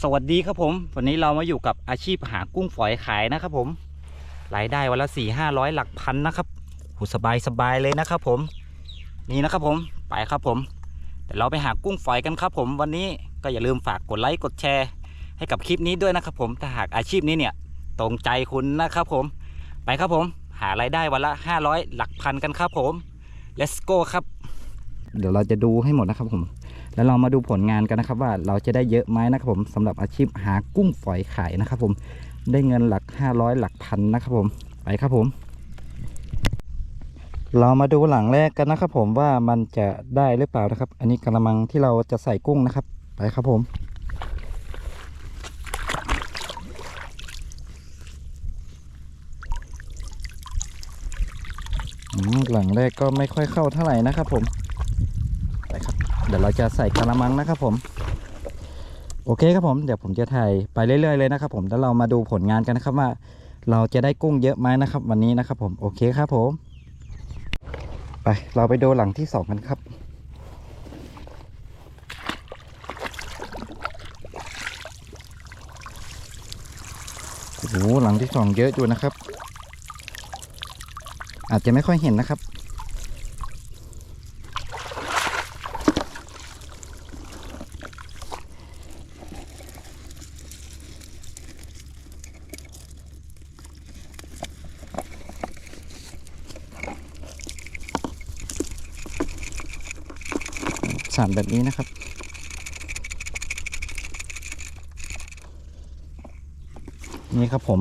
สวัสดีครับผม วันนี้เรามาอยู่กับอาชีพหากุ้งฝอยขายนะครับผมรายได้วันละสี่ห้าร้อยหลักพันนะครับหูสบายสบายเลยนะครับผมนี่นะครับผมไปครับผมเดี๋ยวเราไปหากุ้งฝอยกันครับผมวันนี้ก็อย่าลืมฝากกดไลค์กดแชร์ ให้กับคลิปนี้ด้วยนะครับผมถ้าหากอาชีพนี้เนี่ยตรงใจคุณนะครับผม ไปครับผม หารายได้วันละห้าร้อยหลักพันกันครับผม let's go ครับ เดี๋ยวเราจะดูให้หมดนะครับผม แล้วเรามาดูผลงานกันนะครับ ว่าเราจะได้เยอะไหมนะครับผมสำหรับอาชีพหากุ้งฝอยขายนะครับ ผมได้เงินหลัก 500 หลักพันนะครับผมไปครับผม เรามาดูหลังแรกกันนะครับ ผมว่ามันจะได้หรือเปล่านะครับ อันนี้กระมังที่เราจะใส่กุ้งนะครับ ไปครับผมหลังแรกก็ไม่ค่อยเข้าเท่าไหร่นะครับผม เดี๋ยวเราจะใส่กระมังนะครับผมโอเคครับผมเดี๋ยวผมจะถ่ายไปเรื่อยๆเลยนะครับผมแล้วเรามาดูผลงานกันนะครับว่า เราจะได้กุ้งเยอะไหมนะครับ วันนี้นะครับผมโอเคครับผม ไปเราไปดูหลังที่สองกันครับโอ้โหหลังที่สองเยอะอยู่นะครับ อาจจะไม่ค่อยเห็นนะครับามแบบนี้นะครับ นี่ครับผม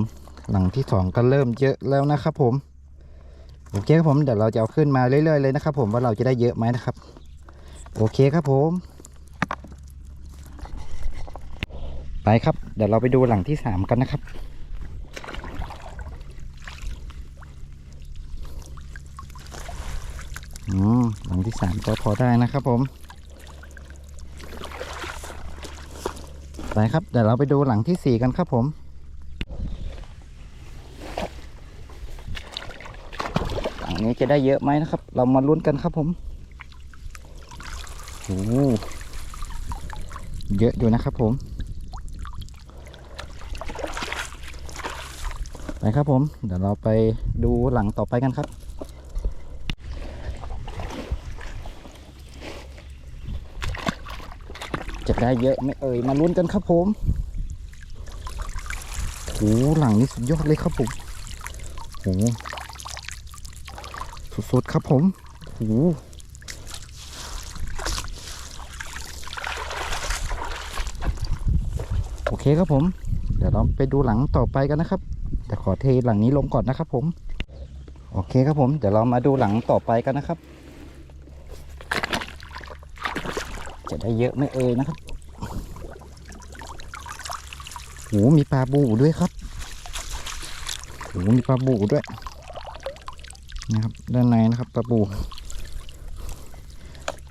หลังที่สองก็เริ่มเยอะแล้วนะครับผมโอเคครับผมเดี๋ยวเราจะเอาขึ้นมาเรื่อยๆเลยนะครับผมว่าเราจะได้เยอะไหมนะครับ โอเคครับผม ไปครับ เดี๋ยวเราไปดูหลังที่สามกันนะครับอืมหลังที่สามก็พอได้นะครับผม ไปครับเดี๋ยวเราไปดูหลังที่สี่กันครับผม หลังนี้จะได้เยอะไหมนะครับ เรามาลุ้นกันครับผมโอ้โหเยอะอยู่นะครับผม ไปครับผม เดี๋ยวเราไปดูหลังต่อไปกันครับ จะ ได้เยอะไหม่เอ่ยมาลุ้นกันครับผมโอ้โหหลังนี้สุดยอดเลยครับผมโอ้โหสุดๆครับผมโอ้โหโอเคครับผม เดี๋ยวเราไปดูหลังต่อไปกันนะครับ แต่ขอเทหลังนี้ลงก่อนนะครับผมโอเคครับผม เดี๋ยวเรามาดูหลังต่อไปกันนะครับ จะได้เยอะไหม่เอ่ยนะครับ โอ้มีปลาบูด้วยครับโอ้มีปลาบูด้วยนะครับด้านในนะครับปลาบู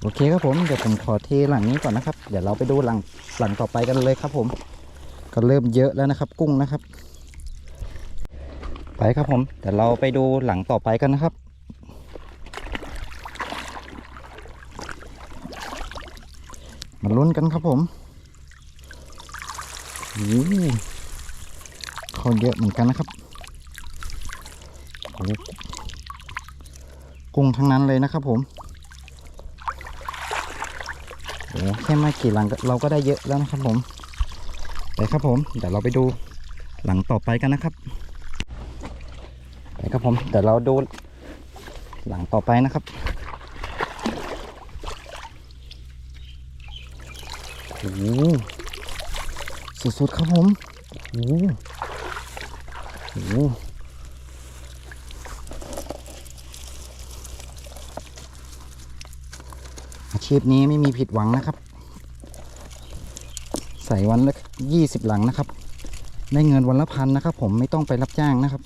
โอเคครับผมเดี๋ยวผมขอเทหลังนี้ก่อนนะครับ เดี๋ยวเราไปดูหลังหลังต่อไปกันเลยครับผม ก็เริ่มเยอะแล้วนะครับ กุ้งนะครับ ไปครับผมเดี๋ยวเราไปดูหลังต่อไปกันนะครับมาลุ้นกันครับผม เขาเยอะเหมือนกันนะครับโอ้โหกุ้งทั้งนั้นเลยนะครับผมโอ้แค่ไม่กี่หลังเราก็ได้เยอะแล้วนะครับผมไปครับผมเดี๋ยวเราไปดูหลังต่อไปกันนะครับไปครับผมเดี๋ยวเราดูหลังต่อไปนะครับโอ้โห สุดๆครับผมโอ้โหโหอาชีพนี้ไม่มีผิดหวังนะครับ ใส่วันละยี่สิบหลังนะครับ ได้เงินวันละพันนะครับ ผมไม่ต้องไปรับจ้างนะครับ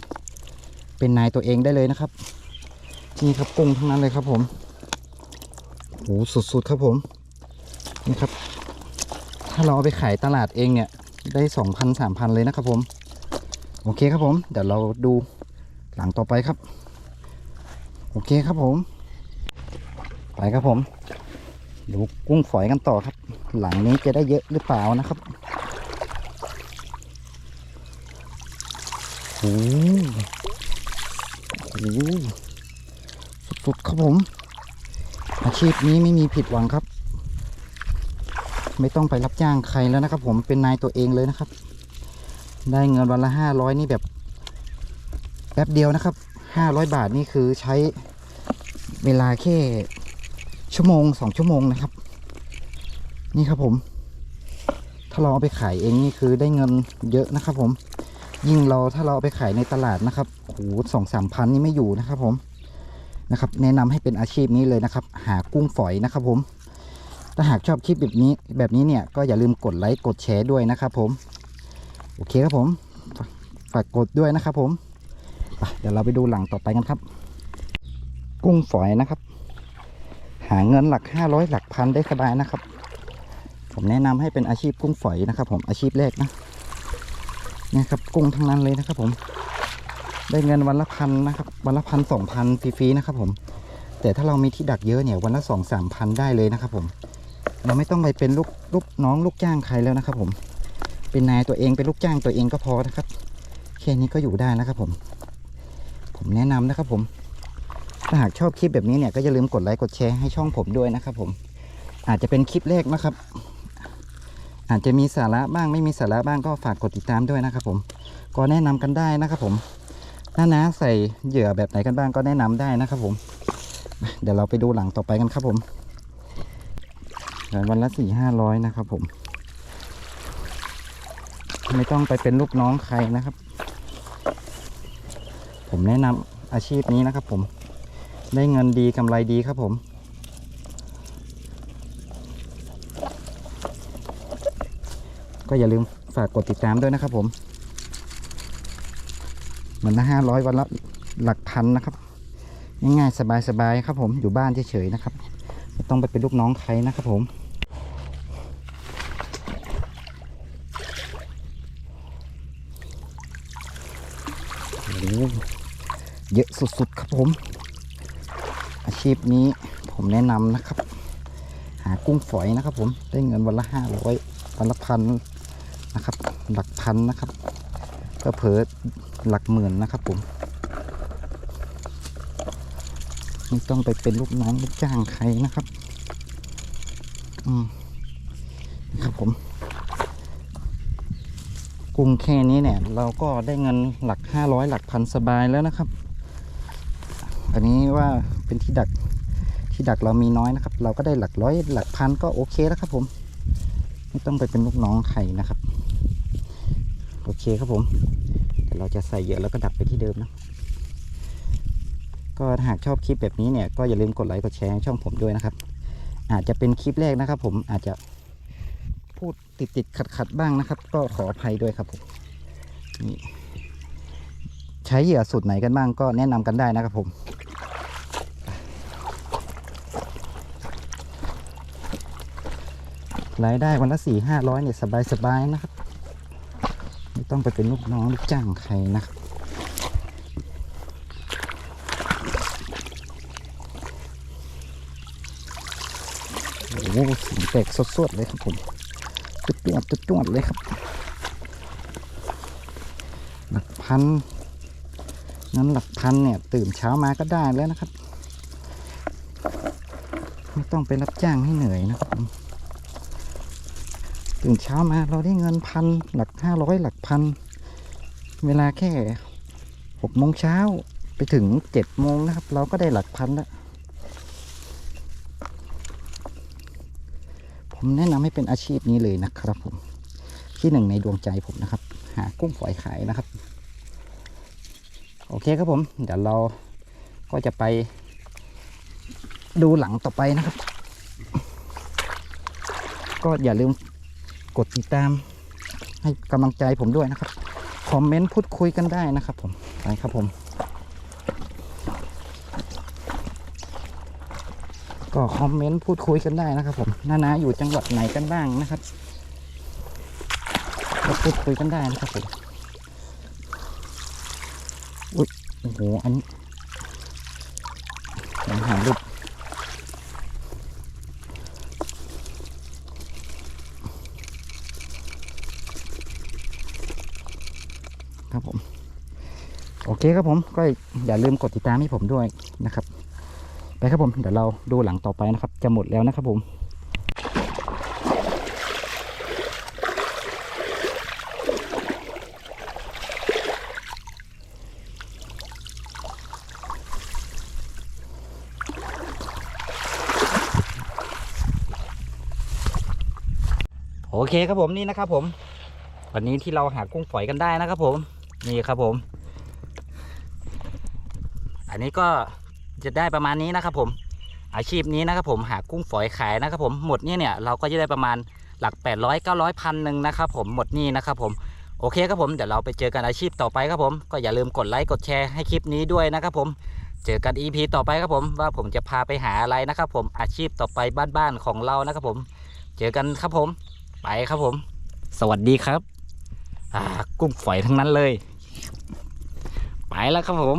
เป็นนายตัวเองได้เลยนะครับนี่ครับกุ้งทั้งนั้นเลยครับผมโหสุดๆครับผมนี่ครับ ถ้าเราเอาไปขายตลาดเองเนี่ย ได้สองพันสามพันเลยนะครับผม โอเคครับผม เดี๋ยวเราดูหลังต่อไปครับ โอเคครับผม ไปครับผมดูกุ้งฝอยกันต่อครับ หลังนี้จะได้เยอะหรือเปล่านะครับโอ้โหสุดๆครับผม อาชีพนี้ไม่มีผิดหวังครับ ไม่ต้องไปรับจ้างใครแล้วนะครับ ผมเป็นนายตัวเองเลยนะครับ ได้เงินวันละห้าร้อยนี่แบบแป๊บเดียวนะครับห้าร้อยบาทนี่คือใช้เวลาแค่ชั่วโมงสองชั่วโมงนะครับ นี่ครับผม ถ้าเราเอาไปขายเองนี่คือได้เงินเยอะนะครับ ผม ยิ่งเราถ้าเราเอาไปขายในตลาดนะครับโหสองสามพันนี่ไม่อยู่นะครับ ผมนะครับ แนะนำให้เป็นอาชีพนี้เลยนะครับ หากุ้งฝอยนะครับ ผม ถ้าหากชอบคลิปแบบนี้แบบนี้เนี่ยก็อย่าลืมกดไลค์กดแชร์ด้วยนะครับผม โอเคครับผมฝากกดด้วยนะครับผมเดี๋ยวเราไปดูหลังต่อไปกันครับ กุ้งฝอยนะครับ หาเงินหลักห้าร้อยหลักพันได้สบายนะครับ ผมแนะนำให้เป็นอาชีพกุ้งฝอยนะครับ ผมอาชีพแรกนะเนี่ยครับกุ้งทั้งนั้นเลยนะครับ ผม ได้เงินวันละพันนะครับ วันละพันสองพันฟรีๆนะครับ ผม แต่ถ้าเรามีที่ดักเยอะเนี่ยวันละสองสามพันได้เลยนะครับ ผม เราไม่ต้องไปเป็นลูกลูกน้องลูกจ้างใครแล้วนะครับ ผม เป็นนายตัวเองเป็นลูกจ้างตัวเองก็พอนะครับแค่นี้ก็อยู่ได้นะครับ ผม ผมแนะนำนะครับ ผม ถ้าหากชอบคลิปแบบนี้เนี่ยก็อย่าลืมกดไลค์กดแชร์ให้ช่องผมด้วยนะครับ ผม อาจจะเป็นคลิปแรกนะครับ อาจจะมีสาระบ้างไม่มีสาระบ้างก็ฝากกดติดตามด้วยนะครับ ผม ก็แนะนำกันได้นะครับ ผมถ้านะใส่เหยื่อแบบไหนกันบ้างก็แนะนำได้นะครับ ผม เดี๋ยวเราไปดูหลังต่อไปกันครับผม วันละสี่ห้าร้อยนะครับผม ไม่ต้องไปเป็นลูกน้องใครนะครับ ผมแนะนำอาชีพนี้นะครับผมได้เงินดีกำไรดีครับผมก็อย่าลืมฝากกดติดตามด้วยนะครับผมเหมือนละห้าร้อยวันละหลักพันนะครับ ง่ายๆสบายๆครับผมอยู่บ้านเฉยๆนะครับ ไม่ต้องไปเป็นลูกน้องใครนะครับผม เยอะสุดๆครับผม อาชีพนี้ผมแนะนำนะครับ หากุ้งฝอยนะครับ ผมได้เงินวันละห้าร้อยวันละพันนะครับ หลักพันนะครับก็เผลอหลักหมื่นนะครับผมไม่ต้องไปเป็นลูกน้องลูกจ้างใครนะครับ อืมนะครับผม กรุงแค่นี้เนี่ย เราก็ได้เงินหลักห้าร้อยหลักพันสบายแล้วนะครับ อันนี้ว่าเป็นที่ดักที่ดักเรามีน้อยนะครับ เราก็ได้หลักร้อยหลักพันก็โอเคแล้วครับ ผม ไม่ต้องไปเป็นลูกน้องใครนะครับ โอเคครับผมเดี๋ยวเราจะใส่เยื่อแล้วก็ดักไปที่เดิมนะก็หากชอบคลิปแบบนี้เนี่ยก็อย่าลืมกดไลค์กดแชร์ให้ช่องผมด้วยนะครับ อาจจะเป็นคลิปแรกนะครับ ผมอาจจะ พูดติดติดขัดขัดๆบ้างนะครับ ก็ขออภัยด้วยครับผมนี่ใช้เหยื่อสูตรไหนกันบ้างก็แนะนำกันได้นะครับผมรายได้วันละสี่ห้าร้อยเนี่ยสบายๆนะครับ ไม่ต้องไปเป็นลูกน้องลูกจ้างใครนะครับโอ้โหสีแตกสดๆเลยครับผม จุดจวดจุดจวดเลยครับ หลักพันนั้นหลักพันเนี่ย ตื่นเช้ามาก็ได้แล้วนะครับ ไม่ต้องไปรับจ้างให้เหนื่อยนะครับตื่นเช้ามาเราได้เงินพันหลักห้าร้อยหลักพัน เวลาแค่หกโมงเช้าไปถึงเจ็ดโมงนะครับ เราก็ได้หลักพันแล้ว ผมแนะนำให้เป็นอาชีพนี้เลยนะครับผมที่หนึ่งในดวงใจผมนะครับ หากุ้งฝอยขายนะครับ โอเคครับผม เดี๋ยวเราก็จะไป ดูหลังต่อไปนะครับ ก็อย่าลืมกดติดตาม ให้กำลังใจผมด้วยนะครับ คอมเมนต์พูดคุยกันได้นะครับผม ไปครับผม ก็คอมเมนต์พูดคุยกันได้นะครับ ผมนานาอยู่จังหวัดไหนกันบ้างนะครับก็พูดคุยกันได้นะครับผมอุ้ยโอ้โหอันนี้ผมหารูปครับผม โอเคครับผมก็อย่าลืมกดติดตามให้ผมด้วยนะครับ ครับผม เดี๋ยวเราดูหลังต่อไปนะครับ จะหมดแล้วนะครับผมโอเคครับผมนี่นะครับผม วันนี้ที่เราหากุ้งฝอยกันได้นะครับผม นี่ครับผม อันนี้ก็ จะได้ประมาณนี้นะครับผม อาชีพนี้นะครับผมหากุ้งฝอยขายนะครับผมหมดนี่เนี่ยเราก็จะได้ประมาณหลัก 800 900พันหนึ่งนะครับผมหมดนี่นะครับผมโอเคครับผมเดี๋ยวเราไปเจอกันอาชีพต่อไปครับผมก็อย่าลืมกดไลค์กดแชร์ให้คลิปนี้ด้วยนะครับผมเจอกัน EP ต่อไปครับผมว่าผมจะพาไปหาอะไรนะครับผมอาชีพต่อไปบ้านๆของเรานะครับผมเจอกันครับผมไปครับผม สวัสดีครับอ่ากุ้งฝอยทั้งนั้นเลย ไปแล้วครับผม